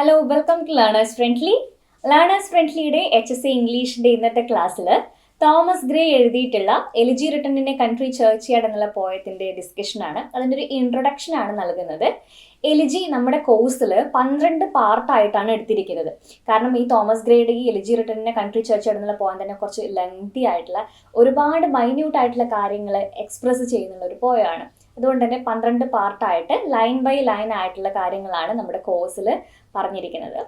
Hello welcome to learners friendly learners ഫ്രണ്ട്ലിയുടെ H S C ഇംഗ്ലീഷിന്റെ ഇന്നത്തെ ക്ലാസ്സിൽ തോമസ് ഗ്രേ എഴുതിയിട്ടുള്ള എലിജി റിട്ടണിന്റെ കൺട്രി ചേർച്ച് യാർഡ് എന്നുള്ള പോയത്തിന്റെ ഡിസ്കഷനാണ് അതിന്റെ ഒരു ഇൻട്രൊഡക്ഷൻ ആണ് നൽകുന്നത്. എലിജി നമ്മുടെ കോഴ്സിൽ പന്ത്രണ്ട് പാർട്ടായിട്ടാണ് എടുത്തിരിക്കുന്നത്. കാരണം ഈ തോമസ് ഗ്രേയുടെ ഈ എലിജി റിട്ടണിന്റെ കൺട്രി ചേർച്ച് യാർഡ് എന്നുള്ള പോയം തന്നെ കുറച്ച് ലെങ്തി ആയിട്ടുള്ള ഒരുപാട് മൈന്യൂട്ട് ആയിട്ടുള്ള കാര്യങ്ങൾ എക്സ്പ്രസ് ചെയ്യുന്നുള്ള ഒരു പോയാണ് അതുകൊണ്ട് തന്നെ പന്ത്രണ്ട് പാർട്ടായിട്ട് ലൈൻ ബൈ ലൈൻ ആയിട്ടുള്ള കാര്യങ്ങളാണ് നമ്മുടെ കോഴ്സിൽ പറഞ്ഞിരിക്കുന്നത്.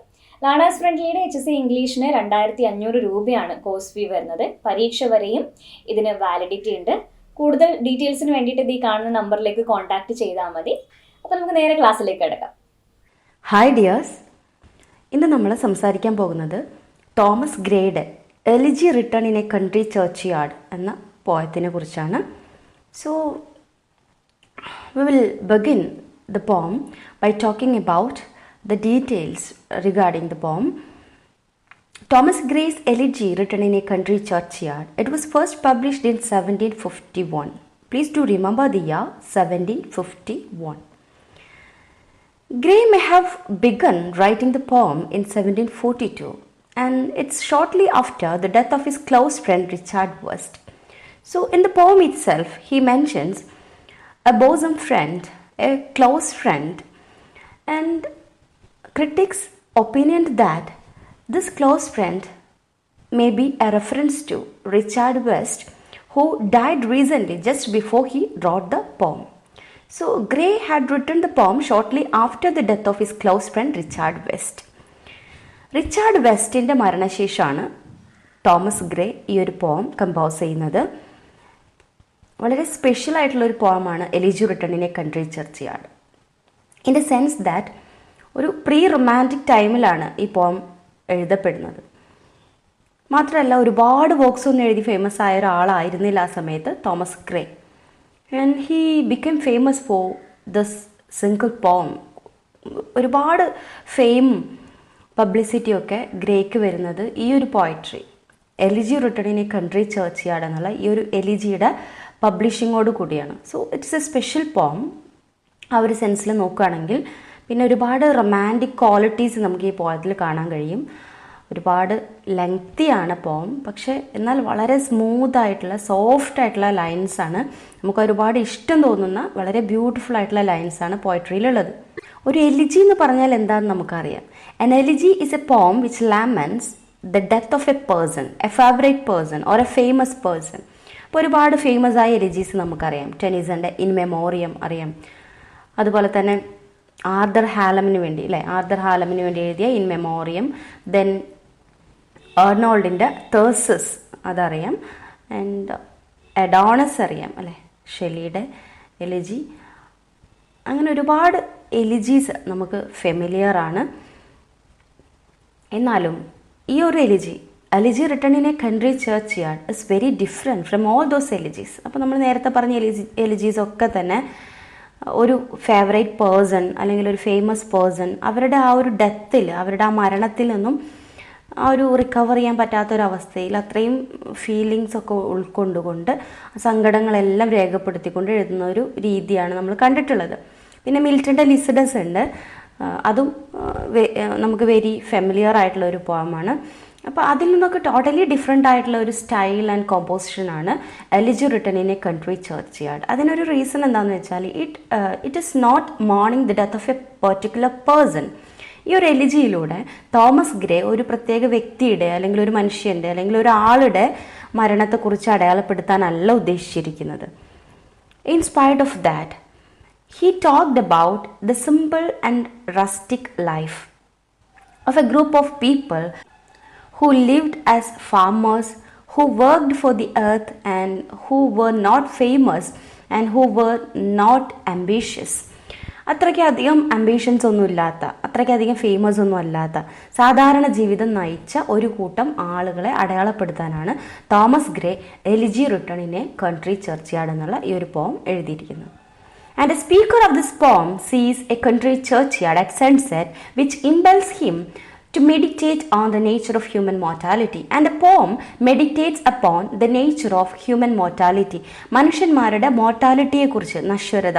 ലേണേഴ്സ് ഫ്രണ്ട്ലിയുടെ എച്ച് എസ് സി ഇംഗ്ലീഷിന് രണ്ടായിരത്തി അഞ്ഞൂറ് രൂപയാണ് കോഴ്സ് ഫീ വരുന്നത്. പരീക്ഷ വരെയും ഇതിന് വാലിഡിറ്റി ഉണ്ട്. കൂടുതൽ ഡീറ്റെയിൽസിന് വേണ്ടിയിട്ട് ഇത് ഈ കാണുന്ന നമ്പറിലേക്ക് കോൺടാക്ട് ചെയ്താൽ മതി. അപ്പോൾ നമുക്ക് നേരെ ക്ലാസ്സിലേക്ക് കിടക്കാം. ഹായ് ഡിയേഴ്സ് ഇന്ന് നമ്മൾ സംസാരിക്കാൻ പോകുന്നത് Thomas Gray elegy written in a country churchyard എന്ന പോയത്തിനെ കുറിച്ചാണ്. So will begin the poem by talking about the details regarding the poem. Thomas Gray's Elegy, written in a country churchyard, it was first published in 1751. Please do remember the year 1751. Gray may have begun writing the poem in 1742, and it's shortly after the death of his close friend Richard West. So, in the poem itself, he mentions a bosom friend, a close friend, and critics opined that this close friend may be a reference to Richard West, who died recently just before he wrote the poem. So, Gray had written the poem shortly after the death of his close friend Richard West. Richard വെസ്റ്റിന്റെ മരണശേഷമാണ് Thomas Gray ഈ ഒരു poem compose ചെയ്യുന്നത് വളരെ special ആയിട്ടുള്ള ഒരു പോമാണ് elegy റിട്ടണിനെ country churchyard in the sense that ഒരു pre romantic ടൈമിലാണ് ഈ പോം എഴുതപ്പെടുന്നത്. മാത്രമല്ല ഒരുപാട് വോക്സ് ഒന്നും എഴുതി ഫേമസ് ആയ ഒരാളായിരുന്നില്ല ആ സമയത്ത് Thomas Gray. And he became famous for this single poem ഒരുപാട് ഫെയിം പബ്ലിസിറ്റി ഒക്കെ ഗ്രേക്ക് വരുന്നത് ഈ ഒരു poetry elegy written in country churchyard എന്നുള്ള ഈ ഒരു എലിജിയുടെ പബ്ലിഷിങ്ങോട് കൂടിയാണ്. സോ ഇറ്റ്സ് എ സ്പെഷ്യൽ പോം ആ ഒരു സെൻസിൽ നോക്കുകയാണെങ്കിൽ പിന്നെ ഒരുപാട് റൊമാന്റിക് ക്വാളിറ്റീസ് നമുക്ക് ഈ പോയത്തിൽ കാണാൻ കഴിയും. ഒരുപാട് ലെങ്തിയാണ് പോം പക്ഷേ എന്നാൽ വളരെ സ്മൂത്ത് ആയിട്ടുള്ള സോഫ്റ്റ് ആയിട്ടുള്ള ലൈൻസ് ആണ്. നമുക്ക് ഒരുപാട് ഇഷ്ടം തോന്നുന്ന വളരെ ബ്യൂട്ടിഫുൾ ആയിട്ടുള്ള ലൈൻസ് ആണ് പോയട്രിയിലുള്ളത് ഒരു എലിജി എന്ന് പറഞ്ഞാൽ എന്താണെന്ന് നമുക്കറിയാം. An elegy is a poem which laments the death of a person a favourite person or a famous person അപ്പോൾ ഒരുപാട് ഫേമസ് ആയ എലിജീസ് നമുക്കറിയാം. ടെനീസന്റെ ഇൻ മെമ്മോറിയം അറിയാം. അതുപോലെ തന്നെ ആർദർ ഹാലമിന് വേണ്ടി അല്ലേ? ആർദർ ഹാലമിന് വേണ്ടി എഴുതിയ ഇൻ മെമ്മോറിയം ദെൻ ഏർണോൾഡിന്റെ തേഴ്സസ് അതറിയാം. ആൻഡ് എഡോണസ് അറിയാം അല്ലേ? ഷെലിയുടെ എലിജി. അങ്ങനെ ഒരുപാട് എലിജീസ് നമുക്ക് ഫെമിലിയർ ആണ്. എന്നാലും ഈ ഒരു elegy elegy written in a country churchyard is very different from all those elegies അപ്പോൾ നമ്മൾ നേരത്തെ പറഞ്ഞ എലിജി എലിജീസ് ഒക്കെ തന്നെ ഒരു ഫേവറേറ്റ് പേഴ്സൺ അല്ലെങ്കിൽ ഒരു ഫേമസ് പേഴ്സൺ അവരുടെ ആ ഒരു ഡെത്തിൽ അവരുടെ ആ മരണത്തിൽ നിന്നും ആ ഒരു റിക്കവർ ചെയ്യാൻ പറ്റാത്തൊരവസ്ഥയിൽ അത്രയും ഫീലിങ്സ് ഒക്കെ ഉൾക്കൊണ്ടുകൊണ്ട് സങ്കടങ്ങളെല്ലാം രേഖപ്പെടുത്തിക്കൊണ്ട് എഴുതുന്ന ഒരു രീതിയാണ് നമ്മൾ കണ്ടിട്ടുള്ളത്. പിന്നെ മിൽട്ടന്റെ ലിസിഡസ് ഉണ്ട്. അതും നമുക്ക് വെരി ഫെമിലിയർ ആയിട്ടുള്ള ഒരു പോമാണ് അപ്പോൾ അതിൽ നിന്നൊക്കെ ടോട്ടലി ഡിഫറെന്റ് ആയിട്ടുള്ള ഒരു style and കോമ്പോസിഷനാണ് elegy written in a country churchyard അതിനൊരു റീസൺ എന്താണെന്ന് വെച്ചാൽ it it is not mourning the death of a particular person ഈ ഒരു എലിജിയിലൂടെ തോമസ് ഗ്രേ ഒരു പ്രത്യേക വ്യക്തിയുടെ അല്ലെങ്കിൽ ഒരു മനുഷ്യന്റെ അല്ലെങ്കിൽ ഒരാളുടെ മരണത്തെക്കുറിച്ച് അടയാളപ്പെടുത്താനല്ല ഉദ്ദേശിച്ചിരിക്കുന്നത്. Inspired of that he talked about the simple and rustic life of a group of people who lived as farmers, who worked for the earth, and who were not famous and who were not ambitious. അത്രയ്ക്കധികം ambitions ഒന്നും ഇല്ലാത്ത അത്രയ്ക്കധികം famous ഒന്നും അല്ലാത്ത സാധാരണ ജീവിതം നയിച്ച ഒരു കൂട്ടം ആളുകളെ അടയാളപ്പെടുത്താനാണ് തോമസ് ഗ്രേ എലിജി റിട്ടണിനെ കൺട്രി ചർച്ച് യാർഡ് എന്നുള്ള ഈ ഒരു പോം എഴുതിയിരിക്കുന്നത് And speaker of this poem sees a country churchyard at sunset, which impels him to meditate on the nature of human mortality. And the poem meditates upon the nature of human mortality. മനുഷ്യന്മാരുടെ മോർട്ടാലിറ്റിയെക്കുറിച്ച് നശ്വരത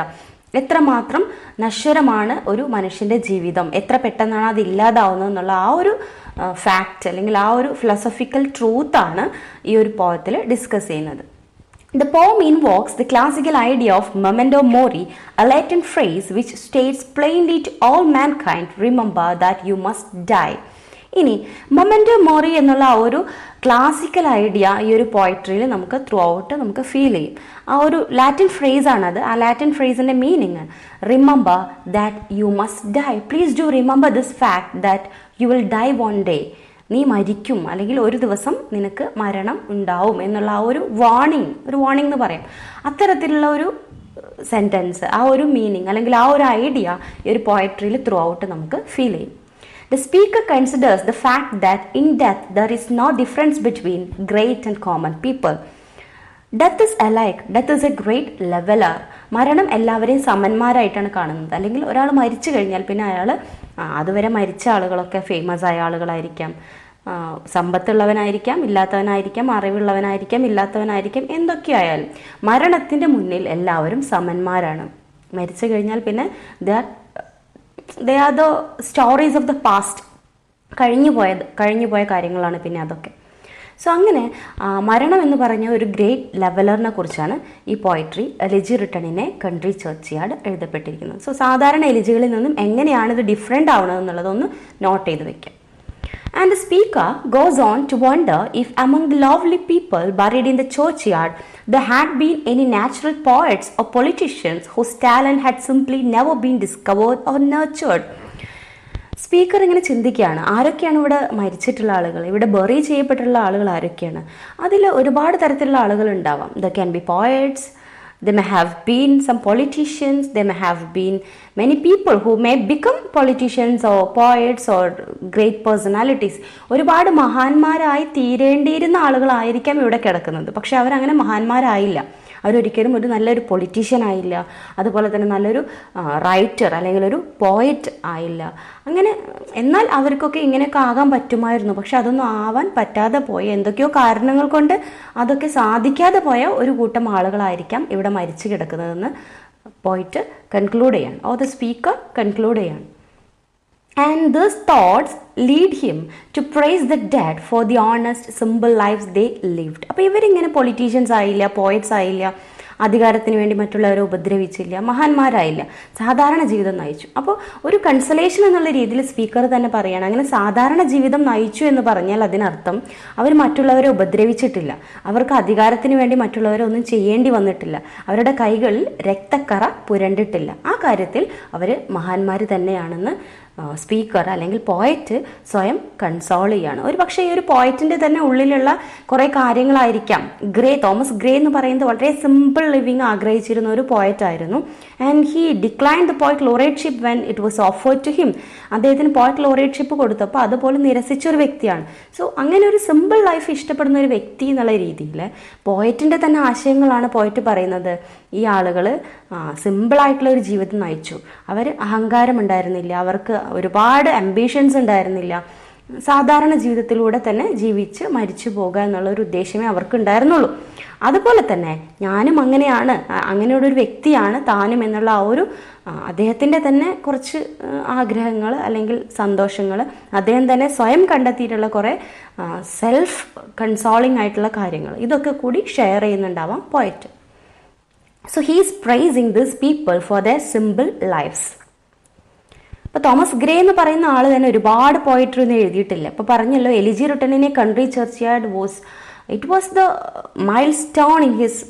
എത്രമാത്രം നശ്വരമാണ് ഒരു മനുഷ്യന്റെ ജീവിതം എത്ര പെട്ടെന്നാണ് അത് ഇല്ലാതാവുന്നത് എന്നുള്ള ആ ഒരു ഫാക്റ്റ് അല്ലെങ്കിൽ ആ ഒരു ഫിലോസഫിക്കൽ ട്രൂത്താണ് ഈ ഒരു പോയത്തിൽ ഡിസ്കസ് ചെയ്യുന്നത് The poem invokes the classical idea of memento mori, a Latin phrase which states plainly to all mankind, remember that you must die. ഇനി മൊമെന്റോ മോറി എന്നുള്ള ആ ഒരു ക്ലാസിക്കൽ ഐഡിയ ഈ ഒരു പോയട്രിയിൽ നമുക്ക് ത്രൂ ഔട്ട് നമുക്ക് ഫീൽ ചെയ്യും. ആ ഒരു ലാറ്റിൻ ഫ്രേസ് ആണത് ആ Latin ഫ്രേസിന്റെ meaning remember that you must die please do remember this fact that you will die one day നീ മരിക്കും. അല്ലെങ്കിൽ ഒരു ദിവസം നിനക്ക് മരണം ഉണ്ടാവും എന്നുള്ള ആ ഒരു വാണിംഗ് ഒരു വാണിംഗ് എന്ന് പറയാം. അത്തരത്തിലുള്ള ഒരു സെന്റൻസ് ആ ഒരു മീനിങ് അല്ലെങ്കിൽ ആ ഒരു ഐഡിയ ഈ ഒരു പോയട്രിയിൽ ത്രൂ ഔട്ട് നമുക്ക് ഫീൽ ചെയ്യും. The speaker considers the fact that in death there is no difference between great and common people death is alike death is a great leveller മരണം എല്ലാവരെയും സമന്മാരായിട്ടാണ് കാണുന്നത്. അല്ലെങ്കിൽ ഒരാൾ മരിച്ചു കഴിഞ്ഞാൽ പിന്നെ അയാൾ അതുവരെ മരിച്ച ആളുകളൊക്കെ ഫേമസ് ആയ ആളുകളായിരിക്കാം. സമ്പത്തുള്ളവനായിരിക്കാം ഇല്ലാത്തവനായിരിക്കാം അറിവുള്ളവനായിരിക്കാം ഇല്ലാത്തവനായിരിക്കാം എന്തൊക്കെയായാലും മരണത്തിന്റെ മുന്നിൽ എല്ലാവരും സമന്മാരാണ്. മരിച്ചു കഴിഞ്ഞാൽ പിന്നെ the they are the stories of the past കഴിഞ്ഞു പോയത് കഴിഞ്ഞു പോയ കാര്യങ്ങളാണ് പിന്നെ അതൊക്കെ. സോ അങ്ങനെ മരണം എന്ന് പറഞ്ഞ ഒരു ഗ്രേറ്റ് ലെവലറിനെ കുറിച്ചാണ് ഈ പോയിട്രി എലിജി റിട്ടണിനെ കൺട്രി ചർച്ച് യാർഡ് എഴുതപ്പെട്ടിരിക്കുന്നത് സോ സാധാരണ എലിജികളിൽ നിന്നും എങ്ങനെയാണ് ഇത് ഡിഫറെന്റ് ആവണത് എന്നുള്ളതൊന്ന് നോട്ട് ചെയ്ത് വെക്കാം And the speaker goes on to wonder if among the lovely people buried in the churchyard there had been any natural poets or politicians whose talent had simply never been discovered or nurtured. Speaker ഇങ്ങനെ ചിന്തിക്കുകയാണ് ആരൊക്കെയാണ് ഇവിടെ മരിച്ചിട്ടുള്ള ആളുകൾ? ഇവിടെ bury ചെയ്യപ്പെട്ടിട്ടുള്ള ആളുകൾ ആരൊക്കെയാണ്? അതിൽ ഒരുപാട് തരത്തിലുള്ള ആളുകൾ ഉണ്ടാവാം. They can be poets they may have been some politicians they may have been many people who may become politicians or poets or great personalities ഒരുപാട് മഹാന്മാരായി തീരേണ്ടിയിരുന്ന ആളുകളായിരിക്കാം ഇവിടെ കിടക്കുന്നത്. പക്ഷെ അവരങ്ങനെ മഹാന്മാരായില്ല. അവരൊരിക്കലും ഒരു നല്ലൊരു പൊളിറ്റീഷ്യൻ ആയില്ല. അതുപോലെ തന്നെ നല്ലൊരു റൈറ്റർ അല്ലെങ്കിൽ ഒരു പോയറ്റ് ആയില്ല. അങ്ങനെ എന്നാൽ അവർക്കൊക്കെ ഇങ്ങനെയൊക്കെ ആകാൻ പറ്റുമായിരുന്നു. പക്ഷെ അതൊന്നും ആവാൻ പറ്റാതെ പോയ എന്തൊക്കെയോ കാരണങ്ങൾ കൊണ്ട് അതൊക്കെ സാധിക്കാതെ പോയ ഒരു കൂട്ടം ആളുകളായിരിക്കാം ഇവിടെ മരിച്ചു കിടക്കുന്നതെന്ന് പോയിട്ട് കൺക്ലൂഡ് ചെയ്യാൻ ഓ ദ സ്പീക്കർ കൺക്ലൂഡ് ചെയ്യാണ്. And these thoughts lead him to praise the dead for the honest simple life they lived അപ്പോൾ ഇവരിങ്ങനെ പൊളിറ്റീഷ്യൻസ് ആയില്ല പോയറ്റ്സ് ആയില്ല അധികാരത്തിന് വേണ്ടി മറ്റുള്ളവരെ ഉപദ്രവിച്ചില്ല മഹാന്മാരായില്ല സാധാരണ ജീവിതം നയിച്ചു. അപ്പോൾ ഒരു കൺസലേഷൻ എന്നുള്ള രീതിയിൽ സ്പീക്കർ തന്നെ പറയുകയാണ് അങ്ങനെ സാധാരണ ജീവിതം നയിച്ചു എന്ന് പറഞ്ഞാൽ അതിനർത്ഥം അവർ മറ്റുള്ളവരെ ഉപദ്രവിച്ചിട്ടില്ല അവർക്ക് അധികാരത്തിന് വേണ്ടി മറ്റുള്ളവരെ ഒന്നും ചെയ്യേണ്ടി വന്നിട്ടില്ല അവരുടെ കൈകളിൽ രക്തക്കറ പുരണ്ടിട്ടില്ല. ആ കാര്യത്തിൽ അവർ മഹാന്മാർ തന്നെയാണെന്ന് സ്പീക്കർ അല്ലെങ്കിൽ പോയറ്റ് സ്വയം കൺസോൾ ചെയ്യാണ്. ഒരു പക്ഷേ ഈ ഒരു പോയറ്റിന്റെ തന്നെ ഉള്ളിലുള്ള കുറേ കാര്യങ്ങളായിരിക്കാം. ഗ്രേ തോമസ് ഗ്രേ എന്ന് പറയുന്നത് വളരെ സിമ്പിൾ ലിവിങ് ആഗ്രഹിച്ചിരുന്ന ഒരു പോയറ്റ് ആയിരുന്നു. And he declined the poet laureateship when it was offered to him അദ്ദേഹത്തിന് പോയറ്റ് ലോറേറ്റ്ഷിപ്പ് കൊടുത്തപ്പോൾ അതുപോലെ നിരസിച്ച ഒരു വ്യക്തിയാണ്. സോ അങ്ങനെ ഒരു സിമ്പിൾ ലൈഫ് ഇഷ്ടപ്പെടുന്ന ഒരു വ്യക്തി എന്നുള്ള രീതിയിൽ പോയറ്റിന്റെ തന്നെ ആശയങ്ങളാണ് പോയറ്റ് പറയുന്നത്. ഈ ആളുകൾ സിമ്പിളായിട്ടുള്ള ഒരു ജീവിതം നയിച്ചു. അവർ അഹങ്കാരം ഉണ്ടായിരുന്നില്ല. അവർക്ക് ഒരുപാട് അംബിഷൻസ് ഉണ്ടായിരുന്നില്ല. സാധാരണ ജീവിതത്തിലൂടെ തന്നെ ജീവിച്ച് മരിച്ചു പോകുക എന്നുള്ള ഒരു ഉദ്ദേശമേ അവർക്ക് ഉണ്ടായിരുന്നുള്ളൂ അതുപോലെ തന്നെ ഞാനും അങ്ങനെയാണ് അങ്ങനെയുള്ള ഒരു വ്യക്തിയാണ് താനും എന്നുള്ള ആ ഒരു അദ്ദേഹത്തിന്റെ തന്നെ കുറച്ച് ആഗ്രഹങ്ങൾ അല്ലെങ്കിൽ സന്തോഷങ്ങൾ അദ്ദേഹം തന്നെ സ്വയം കണ്ടെത്തിയിട്ടുള്ള കുറേ സെൽഫ് കൺസോളിങ് ആയിട്ടുള്ള കാര്യങ്ങൾ ഇതൊക്കെ കൂടി share ചെയ്യുന്നുണ്ടാവാം poet so he's praising this people for the simple lifes ഇപ്പൊ തോമസ് ഗ്രേ എന്ന് പറയുന്ന ആൾ തന്നെ ഒരുപാട് പോയിട്രി ഒന്നും എഴുതിയിട്ടില്ല. അപ്പൊ പറഞ്ഞല്ലോ elegy റിട്ടണിനെ country churchyard was it was the milestone in his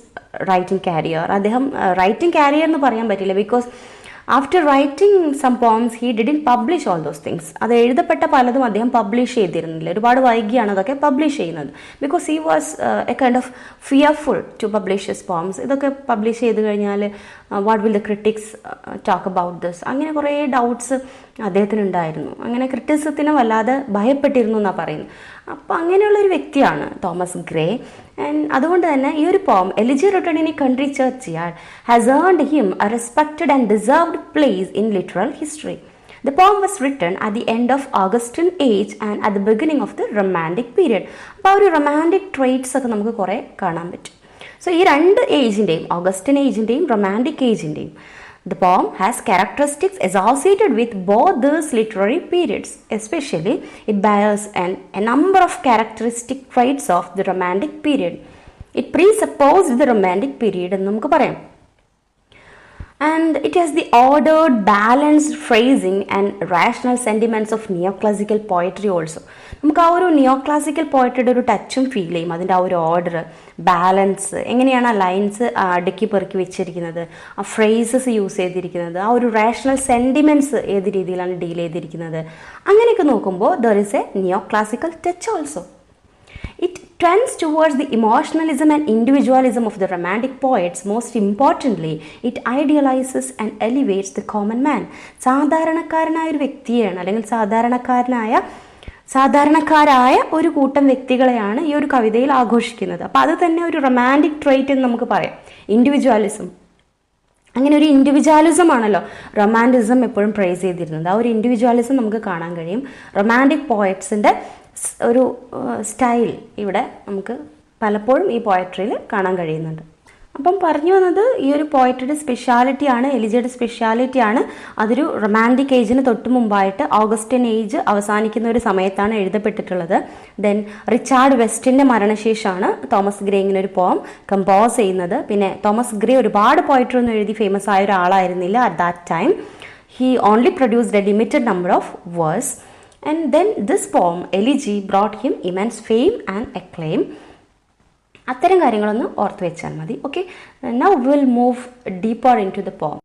writing career അദ്ദേഹം റൈറ്റിംഗ് കാരിയർ എന്ന് പറയാൻ പറ്റില്ല because after writing some poems he didn't publish all those things അത് എഴുതപ്പെട്ട പലതും അദ്ദേഹം പബ്ലിഷ് ചെയ്തിരുന്നില്ല. ഒരുപാട് വൈകിയാണ് അതൊക്കെ പബ്ലിഷ് ചെയ്യുന്നത്. Because he was a kind of fearful to publish his poems ഇതൊക്കെ പബ്ലിഷ് ചെയ്ത് കഴിഞ്ഞാൽ what will the critics talk about this അങ്ങനെ കുറേ ഡൗട്ട്സ് അദ്ദേഹത്തിനുണ്ടായിരുന്നു. അങ്ങനെ ക്രിറ്റിസത്തിന് വല്ലാതെ ഭയപ്പെട്ടിരുന്നു എന്നാണ് പറയുന്നത്. അപ്പോൾ അങ്ങനെയുള്ള ഒരു വ്യക്തിയാണ് തോമസ് ഗ്രേ. ആൻഡ് അതുകൊണ്ട് തന്നെ ഈ ഒരു poem elegy written in country churchyard has earned him a respected and deserved place in literal history the poem was written at the end of Augustan age and at the beginning of the romantic period അപ്പോൾ ആ ഒരു romantic traits ഒക്കെ നമുക്ക് കുറേ കാണാൻ പറ്റും. So ഈ രണ്ട് ഏജിന്റെയും ഓഗസ്റ്റൻ ഏജിന്റെയും റൊമാന്റിക് ഏജിന്റെയും The poem has characteristics associated with both these literary periods. Especially, it bears an, a number of characteristic traits of the Romantic period. It presupposed the Romantic period എന്ന് നമുക്ക് പറയാം and it has the ordered, balanced phrasing and rational sentiments of neoclassical poetry also. നമുക്ക് ആ ഒരു നിയോ classical പോയട്രിയുടെ ഒരു ടച്ചും feel ചെയ്യും. അതിന്റെ ആ ഒരു ഓർഡർ ബാലൻസ് എങ്ങനെയാണ് ആ ലൈൻസ് അടുക്കി പെറുക്കി വെച്ചിരിക്കുന്നത് ആ ഫ്രേസസ് യൂസ് ചെയ്തിരിക്കുന്നത് ആ ഒരു റാഷണൽ സെന്റിമെന്റ്സ് ഏത് രീതിയിലാണ് ഡീൽ ചെയ്തിരിക്കുന്നത്. അങ്ങനെയൊക്കെ നോക്കുമ്പോൾ there is a neo classical touch also It trends towards the emotionalism and individualism of the Romantic poets. Most importantly, it idealises and elevates the common man സാധാരണക്കാരനായ ഒരു വ്യക്തിയാണ് അല്ലെങ്കിൽ സാധാരണക്കാരനായ സാധാരണക്കാരായ ഒരു കൂട്ടം വ്യക്തികളെയാണ് ഈ ഒരു കവിതയിൽ ആഘോഷിക്കുന്നത്. അപ്പം അത് തന്നെ ഒരു റൊമാന്റിക് ട്രേറ്റ് എന്ന് നമുക്ക് പറയാം. ഇൻഡിവിജ്വാലിസം അങ്ങനെ ഒരു ഇൻഡിവിജ്വാലിസം ആണല്ലോ റൊമാന്റിസം എപ്പോഴും പ്രൈസ് ചെയ്തിരുന്നത്. ആ ഒരു ഇൻഡിവിജ്വാലിസം നമുക്ക് കാണാൻ കഴിയും. റൊമാന്റിക് പോയറ്റ്സിന്റെ ഒരു സ്റ്റൈൽ ഇവിടെ നമുക്ക് പലപ്പോഴും ഈ പോയട്രിയിൽ കാണാൻ കഴിയുന്നുണ്ട്. അപ്പം പറഞ്ഞു വന്നത് ഈ ഒരു പോയട്രിയുടെ സ്പെഷ്യാലിറ്റി ആണ് എലിജയുടെ സ്പെഷ്യാലിറ്റി ആണ്. അതൊരു റൊമാന്റിക് ഏജിന് തൊട്ട് മുമ്പായിട്ട് ഓഗസ്റ്റിൻ ഏജ് അവസാനിക്കുന്ന ഒരു സമയത്താണ് എഴുതപ്പെട്ടിട്ടുള്ളത്. ദെൻ റിച്ചാർഡ് വെസ്റ്റിന്റെ മരണശേഷമാണ് തോമസ് ഗ്രേ ഇങ്ങനെ ഒരു പോം കമ്പോസ് ചെയ്യുന്നത്. പിന്നെ തോമസ് ഗ്രേ ഒരുപാട് പോയട്രി ഒന്നും എഴുതി ഫേമസ് ആയ ഒരാളായിരുന്നില്ല at that time he only produced a limited number of verse and then this poem, Elegy, brought him immense fame and acclaim. അത്തരം കാര്യങ്ങളൊന്ന് ഓർത്ത് വെച്ചാൽ മതി okay now will move deeper into the poem